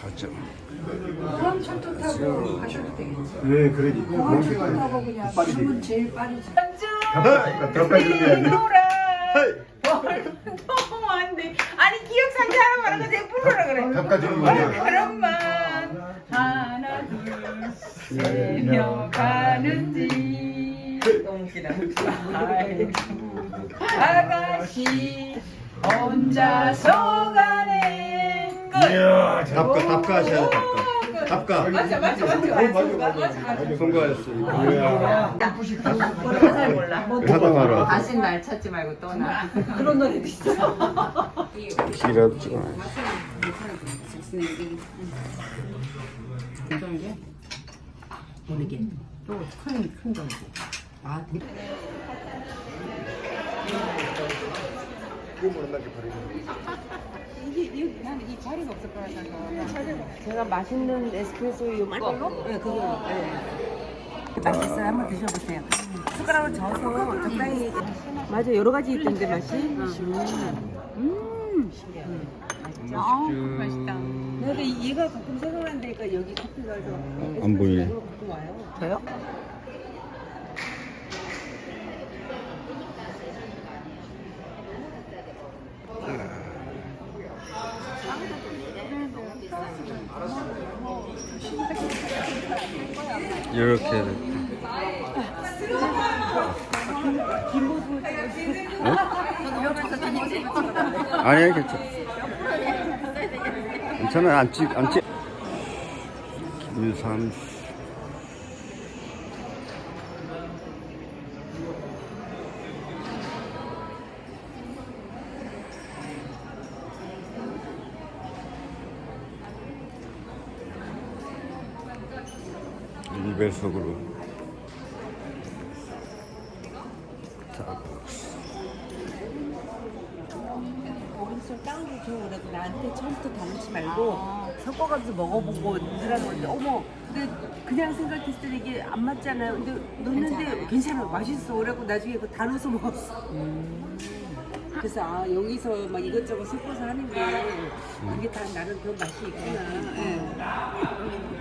가죠. 그럼 철도 타고 가셔도 되겠지. 네, 그러지. 공항 철도 타고 그냥 빠르지. 주문 제일 빠르지. 더 빨리 돼. 너무 안 돼. 아니 기억 상태 하나 말하고 내가 부르라 그래. 갚아주는 거야. 그런 만 하나 둘셋 가는지 너무 웃기다. 아이고. 아가씨 혼자서 가네. 끝. 이야, 답가, 답가 하셔야 돼, 답가. 답가. 맞아 맞아 맞아 맞아 맞아 맞아. 송가했어. 이야. 잘 몰라. 하다가라. 다시 날 찾지 말고 떠나. 그런 노래도 있어. 기라도 찍어. 모르게 또 큰큰 정도. 아, 제가 맛있는 에스프레소 요 말걸로? 네, 그거. 네. 맛있어요. 한번 드셔보세요. 숟가락으로 저어서 적당히. 맞아, 여러 가지 있던데 맛이. 음. 맛있다. 근데 얘가 가끔 생각난다니까 여기 커피 가서 안 보이네. 와요. 저요? 이렇게 해야 돼. 어? 아니야, 괜찮아. 괜찮아, 안 찍, 안 찍. 김삼. 일배속으로. 자, 오른손 땅도 줘. 그래고 나한테 처음부터 담지 말고 섞어가지고 먹어보고 넣으라는 건데 어머 근데 그냥 생각했을 때 이게 안 맞잖아요. 근데 넣는데 괜찮아. 맛있어. 그래고 나중에 그거 다 넣어서 먹었어. 그래서 아 여기서 막 이것저것 섞어서 하는 게 그게 다 나름 그 맛이 있구나. 예.